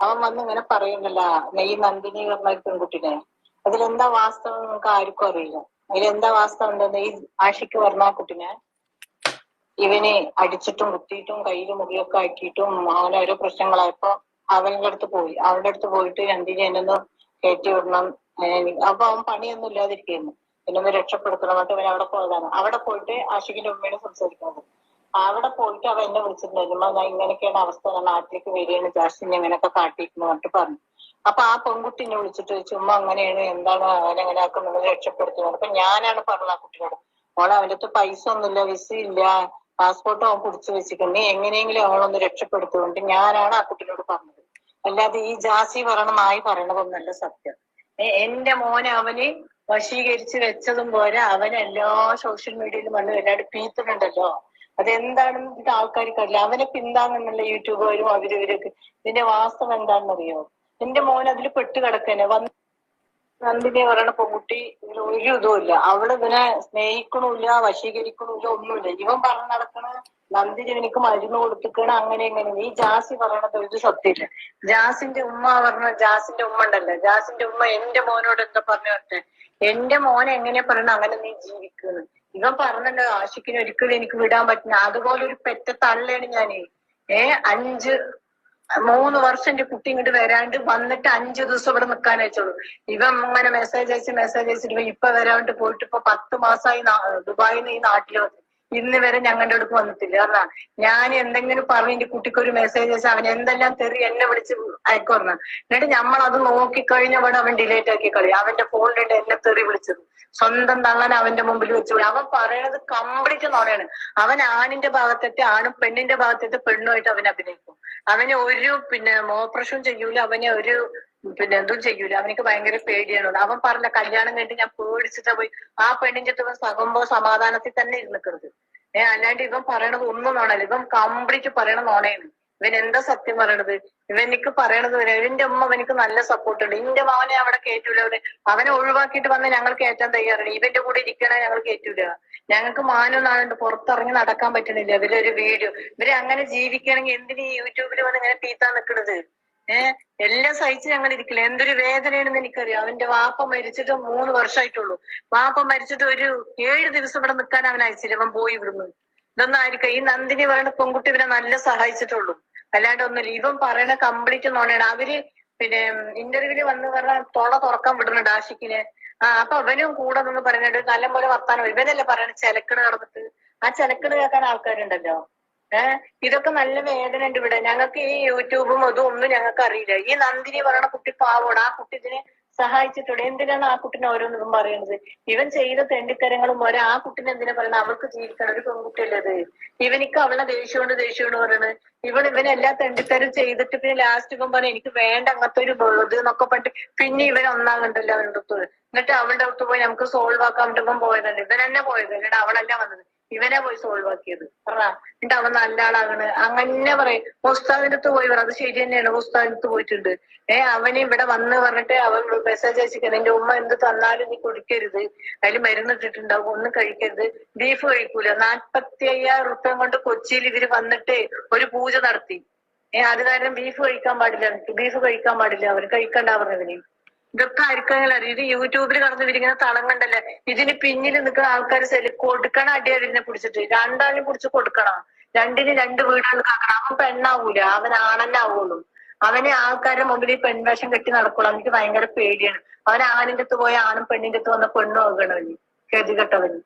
അവൻ വന്ന് ഇങ്ങനെ പറയുന്നില്ല നെയ് നന്ദിനി പറഞ്ഞ പെൺകുട്ടിനെ. അതിലെന്താ വാസ്തവം നിങ്ങൾക്ക് ആർക്കും അറിയില്ല. അതിലെന്താ വാസ്തവം ഉണ്ടെന്ന് ഈ ആഷിക്ക് പറഞ്ഞ ആ കുട്ടിനെ ഇവനെ അടിച്ചിട്ടും കുത്തിയിട്ടും കയ്യിലും മുറിയൊക്കെ ആക്കിയിട്ടും അങ്ങനെ ഓരോ പ്രശ്നങ്ങളായപ്പോ അവന്റെ അടുത്ത് പോയി. അവന്റെ അടുത്ത് പോയിട്ട് നന്ദിനി എന്നൊന്ന് കയറ്റി വിടണം. അപ്പൊ അവൻ പണിയൊന്നും ഇല്ലാതിരിക്കുന്നു എന്നൊന്ന് രക്ഷപ്പെടുത്തണം. എന്നിട്ട് ഇവൻ അവിടെ പോയതാണ്. അവിടെ പോയിട്ട് ആഷിഖിന്റെ ഉമ്മയോട് സംസാരിക്കുന്നത് അവിടെ പോയിട്ട് അവൻ എന്നെ വിളിച്ചിട്ടുണ്ടായിരുന്നു ഞാൻ ഇങ്ങനെയൊക്കെയാണ് അവസ്ഥ നാട്ടിലേക്ക് വരികയാണ് ജാസ്റ്റിൻ ഇങ്ങനെയൊക്കെ കാട്ടിയിരുന്നു പറഞ്ഞിട്ട് പറഞ്ഞു. അപ്പൊ ആ പെൺകുട്ടി എന്നെ വിളിച്ചിട്ട് ചുമ്മാ അങ്ങനെയാണ് എന്താണ് അവൻ എങ്ങനെ ആക്കുന്നത് രക്ഷപ്പെടുത്തുന്നത്? അപ്പൊ ഞാനാണ് പറഞ്ഞത് ആ കുട്ടിയോട്. മോളെ അവന്റെ അടുത്ത് പൈസ ഒന്നുമില്ല വിസ ഇല്ല പാസ്പോർട്ട് അവൻ പിടിച്ചു വെച്ചിട്ടുണ്ട് നീ എങ്ങനെയെങ്കിലും അവളൊന്ന് രക്ഷപ്പെടുത്തുകൊണ്ട് ഞാനാണ് ആ കുട്ടിയോട് പറഞ്ഞത്. അല്ലാതെ ഈ ജാസി പറയണ നായി പറയണതൊന്നല്ല സത്യം. എന്റെ മോനെ അവന് വശീകരിച്ച് വെച്ചതും പോരാ. അവൻ എല്ലാ സോഷ്യൽ മീഡിയയിലും വന്ന് വല്ലാണ്ട് പീത്തുന്നുണ്ടല്ലോ. അതെന്താണെന്ന് ആൾക്കാർക്ക് അറിയില്ല. അവനെ പിന്താങ്ങുന്നുള്ള യൂട്യൂബുകാരും അവർ ഇവരൊക്കെ. ഇതിന്റെ വാസ്തവം എന്താണെന്നറിയോ? എന്റെ മോൻ അതിൽ പെട്ട് കിടക്കനെ വന്ന് നന്ദിനി പറയണ പെൺകുട്ടി ഇതിൽ ഒരു ഇതുമില്ല അവൾ ഇവനെ സ്നേഹിക്കണില്ല വശീകരിക്കണില്ല ഒന്നുമില്ല. ഇവൻ പറഞ്ഞു നടക്കണ നന്ദിനി എനിക്ക് മരുന്ന് കൊടുത്തിക്കണ അങ്ങനെ എങ്ങനെ ഈ ജാസി പറയണത് ഒരു സത്യമില്ല. ജാസിന്റെ ഉമ്മ പറഞ്ഞ ജാസിന്റെ ഉമ്മ ഉണ്ടല്ലോ. ജാസിന്റെ ഉമ്മ എന്റെ മോനോട് എന്താ പറഞ്ഞു പറഞ്ഞെ എന്റെ മോൻ എങ്ങനെ പറയണ? അങ്ങനെ നീ ജീവിക്കുന്നു ഇവൻ പറഞ്ഞല്ലോ ആഷിക്കിന് ഒരിക്കലും എനിക്ക് വിടാൻ പറ്റില്ല. അതുപോലെ ഒരു പെറ്റ തള്ളയാണ് ഞാൻ. ഏ അഞ്ച് മൂന്ന് വർഷം എന്റെ കുട്ടി ഇങ്ങോട്ട് വരാണ്ട് വന്നിട്ട് അഞ്ചു ദിവസം ഇവിടെ നിൽക്കാൻ അയച്ചോളൂ ഇവൻ ഇങ്ങനെ മെസ്സേജ് അയച്ച് മെസ്സേജ് അയച്ചിട്ട് ഇപ്പൊ വരാണ്ട് പോയിട്ട് ഇപ്പൊ പത്ത് മാസമായി ദുബായിൽ നിന്ന് ഈ നാട്ടിൽ വന്നു ഇന്ന് വരെ ഞങ്ങളുടെ അടുത്ത് വന്നിട്ടില്ല. കാരണം ഞാൻ എന്തെങ്കിലും പറഞ്ഞ് എന്റെ കുട്ടിക്ക് ഒരു മെസ്സേജ് അയച്ചാൽ അവൻ എന്തെല്ലാം തെറി എന്നെ വിളിച്ച് അയക്കുറഞ്ഞ എന്നിട്ട് നമ്മൾ അത് നോക്കിക്കഴിഞ്ഞ അവിടെ അവൻ ഡിലേറ്റ് ആക്കി കളി അവന്റെ ഫോണിലിട്ട് എന്നെ തെറി വിളിച്ചത്. സ്വന്തം തള്ളൻ അവന്റെ മുമ്പിൽ വെച്ചു അവൻ പറയണത് കംപ്ലീറ്റ് നോണയാണ് അവൻ ആണിന്റെ ഭാഗത്തെത്തി ആണും പെണ്ണിന്റെ ഭാഗത്തെത്തി പെണ്ണുമായിട്ട് അവൻ അഭിനയിക്കും. അവനെ ഒരു പിന്നെ ഓപ്പറേഷൻ ചെയ്യൂല. അവനെ ഒരു പിന്നെ എന്തും ചെയ്യൂല. അവനിക്ക് ഭയങ്കര പേടിയാണ്. അവൻ പറഞ്ഞ കല്യാണം കഴിഞ്ഞ് ഞാൻ പേടിച്ചിട്ടാ പോയി. ആ പെണ്ണിന്റെ അടുത്ത് ഇവൻ സകുമ്പോ സമാധാനത്തിൽ തന്നെ ഇരുന്നിക്കരുത് ഏഹ് അല്ലാണ്ട് ഇവൻ പറയണത് ഒന്നും നോണല്ല ഇവൻ കംപ്ലീറ്റ് പറയണ നോണയാണ് ഇവൻ എന്താ സത്യം പറയണത്? ഇവനിക്ക് പറയണത് ഇവന്റെ ഉമ്മ അവനിക്ക് നല്ല സപ്പോർട്ട് ഉണ്ട്. ഇന്റെ മാവനെ അവിടെ കയറ്റൂല അവന് അവനെ ഒഴിവാക്കിയിട്ട് വന്ന് ഞങ്ങൾ കയറ്റാൻ തയ്യാറാണ്. ഇവന്റെ കൂടെ ഇരിക്കണ ഞങ്ങൾ കയറ്റൂല ഞങ്ങൾക്ക് മാനം നാളുണ്ട് പുറത്തിറങ്ങി നടക്കാൻ പറ്റണില്ല. ഇവരൊരു വീഡിയോ. ഇവരെ അങ്ങനെ ജീവിക്കണമെങ്കിൽ എന്തിനു യൂട്യൂബിൽ വന്ന് ഇങ്ങനെ തീത്താൻ നിൽക്കണത് ഏഹ് എല്ലാം സഹിച്ച് ഞങ്ങൾ ഇരിക്കില്ല. എന്തൊരു വേദനയാണെന്ന് എനിക്കറിയാം. അവന്റെ വാപ്പ മരിച്ചിട്ട് മൂന്ന് വർഷമായിട്ടുള്ളൂ. വാപ്പ മരിച്ചിട്ട് ഒരു ഏഴ് ദിവസം ഇവിടെ നിൽക്കാൻ അവൻ അയച്ചില്ല. അവൻ പോയി ഇവിടുന്ന്. ഇതൊന്നായിരിക്കും ഈ നന്ദിനി പറയുന്ന പെൺകുട്ടി ഇവനെ നല്ല സഹായിച്ചിട്ടുള്ളൂ. അല്ലാണ്ട് ഒന്നുമില്ല. ഇവൻ പറയണ കംപ്ലീറ്റ് നോണയാണ് അവർ പിന്നെ ഇന്റർവ്യൂവിൽ വന്ന് പറഞ്ഞ തൊള തുറക്കാൻ വിടുന്നുണ്ട് ആഷിക്കിനെ ആ അപ്പൊ അവനും കൂടെ നിന്ന് പറയുന്നുണ്ട്. നല്ലപോലെ വർത്താനം ഇവനല്ലേ പറയണ ചെലക്കണ് നടന്നിട്ട്. ആ ചെലക്കണ് കേൾക്കാൻ ആൾക്കാരുണ്ടല്ലോ. ഏഹ് ഇതൊക്കെ നല്ല വേദന ഉണ്ട് ഇവിടെ. ഞങ്ങൾക്ക് ഈ യൂട്യൂബും അതും ഒന്നും ഞങ്ങൾക്ക് അറിയില്ല. ഈ നന്ദിനി പറയണ കുട്ടി പാവോട്. ആ കുട്ടി ഇതിനെ സഹായിച്ചിട്ടുണ്ട്. എന്തിനാണ് ആ കുട്ടിനെ ഓരോന്നും പറയുന്നത്? ഇവൻ ചെയ്ത തെണ്ടിത്തരങ്ങളും ഓരോ ആ കുട്ടിനെ എന്തിനാ പറയുന്നത്? അവൾക്ക് ജീവിക്കണം. ഒരു പെൺകുട്ടിയല്ലേ അത് ഇവനിക്ക് അവളെ ദേഷ്യമുണ്ട് ദേഷ്യമുണ്ട് ഇവൾ ഇവൻ ഇവനെല്ലാ തെണ്ടിത്തരം ചെയ്തിട്ട് പിന്നെ ലാസ്റ്റ് ഇവൻ പറഞ്ഞു എനിക്ക് വേണ്ട അങ്ങനത്തെ ഒരു ഇത് എന്നൊക്കെ പറഞ്ഞിട്ട് പിന്നെ ഇവൻ ഒന്നാകണ്ടല്ലോ അവന്റെ അടുത്ത്. എന്നിട്ട് അവളുടെ അടുത്ത് പോയി നമുക്ക് സോൾവ് ആക്കാൻ പറ്റുമ്പോൾ പോയതല്ലേ? ഇവൻ തന്നെ പോയത് എന്നിട്ട് അവളല്ല വന്നത്. ഇവനെ പോയി സോൾവ് ആക്കിയത്. പറ. എന്നിട്ട് അവൻ നല്ല ആളാകണ് അങ്ങനെ പറയും. ഉസ്താദിന്റെ അടുത്ത് പോയി പറ. അത് ശരി തന്നെയാണ്. ഉസ്താദിന്റെ പോയിട്ടുണ്ട്. ഏ അവന് ഇവിടെ വന്ന് പറഞ്ഞിട്ട് അവൻ മെസ്സേജ് അയച്ചിരിക്കുന്നത് എന്റെ ഉമ്മ എന്ത് തന്നാലും നീ കുടിക്കരുത്. അതിൽ മരുന്ന് ഇട്ടിട്ടുണ്ടാവും. ഒന്നും കഴിക്കരുത്. ബീഫ് കഴിക്കൂല. നാൽപ്പത്തി അയ്യായിരം റുപ്യം കൊണ്ട് കൊച്ചിയിൽ ഇവർ വന്നിട്ട് ഒരു പൂജ നടത്തി. ഏഹ് അത് കാരണം ബീഫ് കഴിക്കാൻ പാടില്ല. ബീഫ് കഴിക്കാൻ പാടില്ല. അവന് കഴിക്കണ്ട പറഞ്ഞതിന്. ഇതൊക്കെ ആർക്കെങ്കിലും അറിയാം ഇത് യൂട്യൂബിൽ കടന്നു വിരിക്കുന്ന തളം കണ്ടല്ലേ? ഇതിന് പിന്നിൽ നിൽക്കുന്ന ആൾക്കാർ സെലി കൊടുക്കണം അടി ഇതിനെ പിടിച്ചിട്ട്. രണ്ടാളിനും പിടിച്ച് കൊടുക്കണം. രണ്ടിന് രണ്ട് വീടുകൾ കാക്കണം അവൻ പെണ്ണാവൂല. അവൻ ആണെന്നെ ആവുള്ളൂ. അവനെ ആൾക്കാരുടെ മുമ്പിൽ ഈ പെൺവേഷം കെട്ടി നടക്കുള്ളൂ. എനിക്ക് ഭയങ്കര പേടിയാണ്. അവൻ ആണിന്റെ അടുത്ത് പോയ ആണും പെണ്ണിന്റെ അടുത്ത് വന്ന പെണ്ണും ആകണവന് ഗതികെട്ടവന്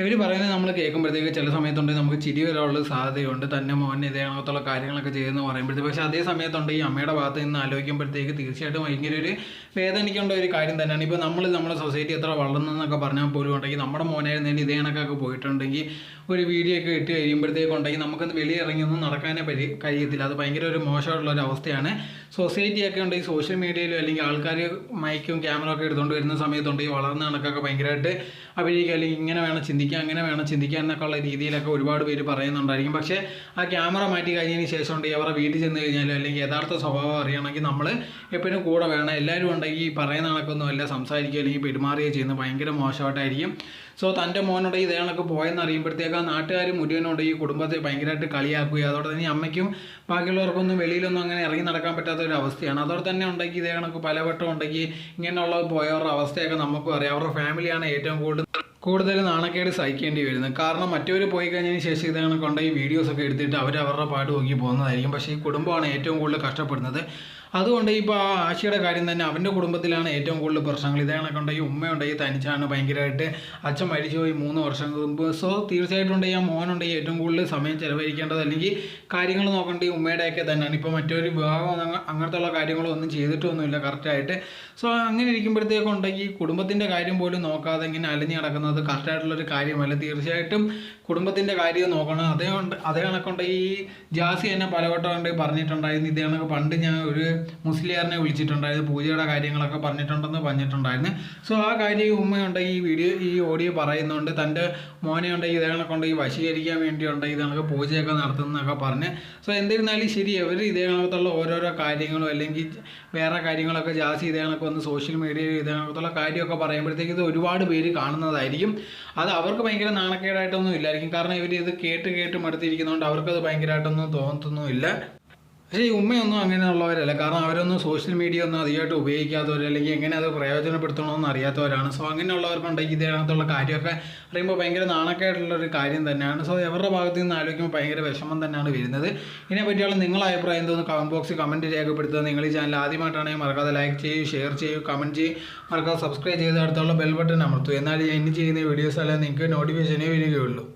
ഇവർ പറയുന്നത് നമ്മൾ കേൾക്കുമ്പോഴത്തേക്ക് ചില സമയത്തുണ്ടെങ്കിൽ നമുക്ക് ചിരി വരാനുള്ള സാധ്യതയുണ്ട്. തന്നെ മോൻ ഇതേ കണക്കത്തുള്ള കാര്യങ്ങളൊക്കെ ചെയ്യുമെന്ന് പറയുമ്പോഴത്തേക്ക്. പക്ഷേ അതേ സമയത്തുണ്ട് ഈ അമ്മയുടെ ഭാഗത്ത് നിന്ന് ആലോചിക്കുമ്പോഴത്തേക്ക് തീർച്ചയായിട്ടും ഭയങ്കര ഒരു വേദനിക്കേണ്ട ഒരു കാര്യം തന്നെയാണ്. ഇപ്പോൾ നമ്മൾ നമ്മുടെ സൊസൈറ്റി എത്ര വളർന്നെന്നൊക്കെ പറഞ്ഞാൽ പോലും ഉണ്ടെങ്കിൽ നമ്മുടെ മോനായിരുന്നതിന് ഇതേ കണക്കൊക്കെ പോയിട്ടുണ്ടെങ്കിൽ ഒരു വീഡിയോ ഒക്കെ ഇട്ട് കഴിയുമ്പോഴത്തേക്ക് ഉണ്ടെങ്കിൽ നമുക്കൊന്ന് വെളിയിറങ്ങിയൊന്നും നടക്കാനേ പരി കഴിയത്തില്ല. അത് ഭയങ്കര ഒരു മോശമായിട്ടുള്ള ഒരു അവസ്ഥയാണ്. സൊസൈറ്റിയൊക്കെ ഉണ്ടെങ്കിൽ സോഷ്യൽ മീഡിയയിലും അല്ലെങ്കിൽ ആൾക്കാർ മൈക്കും ക്യാമറ ഒക്കെ എടുത്തുകൊണ്ട് വരുന്ന സമയത്തുണ്ട് ഈ വളർന്ന കണക്കൊക്കെ ഭയങ്കരമായിട്ട് അഭിനയിക്കുക അല്ലെങ്കിൽ ഇങ്ങനെ വേണം ചിന്തിക്കുക അങ്ങനെ വേണം ചിന്തിക്കുക എന്നൊക്കെയുള്ള രീതിയിലൊക്കെ ഒരുപാട് പേര് പറയുന്നുണ്ടായിരിക്കും. പക്ഷേ ആ ക്യാമറ മാറ്റി കഴിഞ്ഞതിന് ശേഷം ഉണ്ട് അവരുടെ വീട്ടിൽ ചെന്ന് കഴിഞ്ഞാലും അല്ലെങ്കിൽ യഥാർത്ഥ സ്വഭാവം അറിയണമെങ്കിൽ നമ്മൾ എപ്പോഴും കൂടെ വേണം. എല്ലാവരും ഉണ്ടെങ്കിൽ ഈ പറയുന്ന കണക്കൊന്നും അല്ല. സംസാരിക്കുക അല്ലെങ്കിൽ പെരുമാറുകയോ ചെയ്യുന്നത് ഭയങ്കര മോശമായിട്ടായിരിക്കും. സോ തന്റെ മോനോട് ഇതേ കണക്ക് പോയെന്ന് അറിയുമ്പോഴത്തേക്ക് ആ നാട്ടുകാർ മുഴുവനോട് ഈ കുടുംബത്തെ ഭയങ്കരമായിട്ട് കളിയാക്കുകയും അതോടെ തന്നെ ഈ അമ്മയ്ക്കും ബാക്കിയുള്ളവർക്കൊന്നും വെളിയിലൊന്നും അങ്ങനെ ഇറങ്ങി നടക്കാൻ പറ്റാത്ത ഒരു അവസ്ഥയാണ്. അതോടെ തന്നെ ഉണ്ടെങ്കിൽ ഇതേ കണക്ക് പലവട്ടം ഉണ്ടെങ്കിൽ ഇങ്ങനെയുള്ള പോയവരുടെ അവസ്ഥയൊക്കെ നമുക്കും അറിയാം. അവരുടെ ഫാമിലിയാണ് ഏറ്റവും കൂടുതൽ കൂടുതൽ നാണക്കേട് സഹിക്കേണ്ടി വരുന്നത് കാരണം മറ്റവർ പോയി കഴിഞ്ഞതിന് ശേഷം ഇതങ്ങനെ കൊണ്ട് ഈ വീഡിയോസൊക്കെ എടുത്തിട്ട് അവർ അവരുടെ പാട്ട് നോക്കി പോകുന്നതായിരിക്കും. പക്ഷേ ഈ കുടുംബമാണ് ഏറ്റവും കൂടുതൽ കഷ്ടപ്പെടുന്നത്. അതുകൊണ്ട് ഇപ്പോൾ ആ ആശയുടെ കാര്യം തന്നെ അവന്റെ കുടുംബത്തിലാണ് ഏറ്റവും കൂടുതൽ പ്രശ്നങ്ങൾ. ഇതേ കണക്കുണ്ട് ഈ ഉമ്മയുണ്ടെങ്കിൽ തനിച്ചാണ് ഭയങ്കരമായിട്ട് അച്ഛൻ മരിച്ചുപോയി മൂന്ന് വർഷം മുമ്പ്. സോ തീർച്ചയായിട്ടും ഉണ്ടെങ്കിൽ ആ മോനുണ്ടെങ്കിൽ ഏറ്റവും കൂടുതൽ സമയം ചിലവഴിക്കേണ്ടത്. അല്ലെങ്കിൽ കാര്യങ്ങൾ നോക്കേണ്ട ഈ ഉമ്മയുടെയൊക്കെ തന്നെയാണ്. ഇപ്പോൾ മറ്റൊരു വിവാഹം അങ്ങനത്തെയുള്ള കാര്യങ്ങളൊന്നും ചെയ്തിട്ടൊന്നുമില്ല കറക്റ്റായിട്ട്. സോ അങ്ങനെ ഇരിക്കുമ്പോഴത്തേക്കും ഉണ്ടെങ്കിൽ കുടുംബത്തിന്റെ കാര്യം പോലും നോക്കാതെ ഇങ്ങനെ അലഞ്ഞു നടക്കുന്നത് കറക്റ്റായിട്ടുള്ളൊരു കാര്യമല്ല. തീർച്ചയായിട്ടും കുടുംബത്തിന്റെ കാര്യം നോക്കണം. അതേ അതേ കണക്കുണ്ട് ഈ ജാസി എന്നെ പലവട്ടം പറഞ്ഞിട്ടുണ്ടായിരുന്നു. ഇതേ കണക്ക് പണ്ട് ഞാൻ ഒരു മുസ്ലിയാറിനെ വിളിച്ചിട്ടുണ്ടായിരുന്നു പൂജയുടെ കാര്യങ്ങളൊക്കെ പറഞ്ഞിട്ടുണ്ടെന്ന് പറഞ്ഞിട്ടുണ്ടായിരുന്നു. സോ ആ കാര്യം ഈ ഉമ്മയുണ്ട് ഈ വീഡിയോ ഈ ഓഡിയോ പറയുന്നുണ്ട്. തന്റെ മോനെ ഉണ്ട് ഇതേ കൊണ്ട് ഈ വശീകരിക്കാൻ വേണ്ടിയുണ്ട് ഇത് കണക്ക് പൂജയൊക്കെ നടത്തുന്നൊക്കെ പറഞ്ഞ്. സോ എന്നിരുന്നാലും ശരി അവർ ഇതേകളകത്തുള്ള ഓരോരോ കാര്യങ്ങളും അല്ലെങ്കിൽ വേറെ കാര്യങ്ങളൊക്കെ ജാസ്തി ഇതേകളൊക്കെ വന്ന് സോഷ്യൽ മീഡിയയിൽ ഇതേകളകത്തുള്ള കാര്യമൊക്കെ പറയുമ്പോഴത്തേക്ക് ഇത് ഒരുപാട് പേര് കാണുന്നതായിരിക്കും. അത് അവർക്ക് ഭയങ്കര നാണക്കേടായിട്ടൊന്നും ഇല്ലായിരിക്കും. കാരണം ഇവർ ഇത് കേട്ട് കേട്ട് മടുത്തിരിക്കുന്നതുകൊണ്ട് അവർക്കത് ഭയങ്കരമായിട്ടൊന്നും തോന്നത്തൊന്നുമില്ല. പക്ഷേ ഈ ഉമ്മയൊന്നും അങ്ങനെയുള്ളവരല്ല. കാരണം അവരൊന്നും സോഷ്യൽ മീഡിയ ഒന്നും അധികമായിട്ട് ഉപയോഗിക്കാത്തവർ അല്ലെങ്കിൽ എങ്ങനെ അത് പ്രയോജനപ്പെടുത്തണമെന്ന് അറിയാത്തവരാണ്. സോ അങ്ങനെയുള്ളവർക്കുണ്ടെങ്കിൽ ഇതിനകത്തുള്ള കാര്യമൊക്കെ പറയുമ്പോൾ ഭയങ്കര നാണക്കേടുള്ള ഒരു കാര്യം തന്നെയാണ്. സോ അവരുടെ ഭാഗത്ത് നിന്ന് ആലോചിക്കുമ്പോൾ ഭയങ്കര വിഷമം തന്നെയാണ് വരുന്നത്. ഇതിനെ പറ്റിയുള്ള നിങ്ങളുടെ അഭിപ്രായം എന്തോന്ന് കമന്റ് ബോക്സിൽ കമന്റ് രേഖപ്പെടുത്തുക. നിങ്ങൾ ഈ ചാനൽ ആദ്യമായിട്ടാണെങ്കിൽ മറക്കാതെ ലൈക്ക് ചെയ്യൂ ഷെയർ ചെയ്യൂ കമന്റ് ചെയ്യൂ. മറക്കാതെ സബ്സ്ക്രൈബ് ചെയ്ത് അടുത്തുള്ള ബെൽ ബട്ടൺ അമർത്തു എന്നാൽ ഇനി ചെയ്യുന്ന വീഡിയോസ് എല്ലാം നിങ്ങൾക്ക് നോട്ടിഫിക്കേഷനേ വരികയുള്ളൂ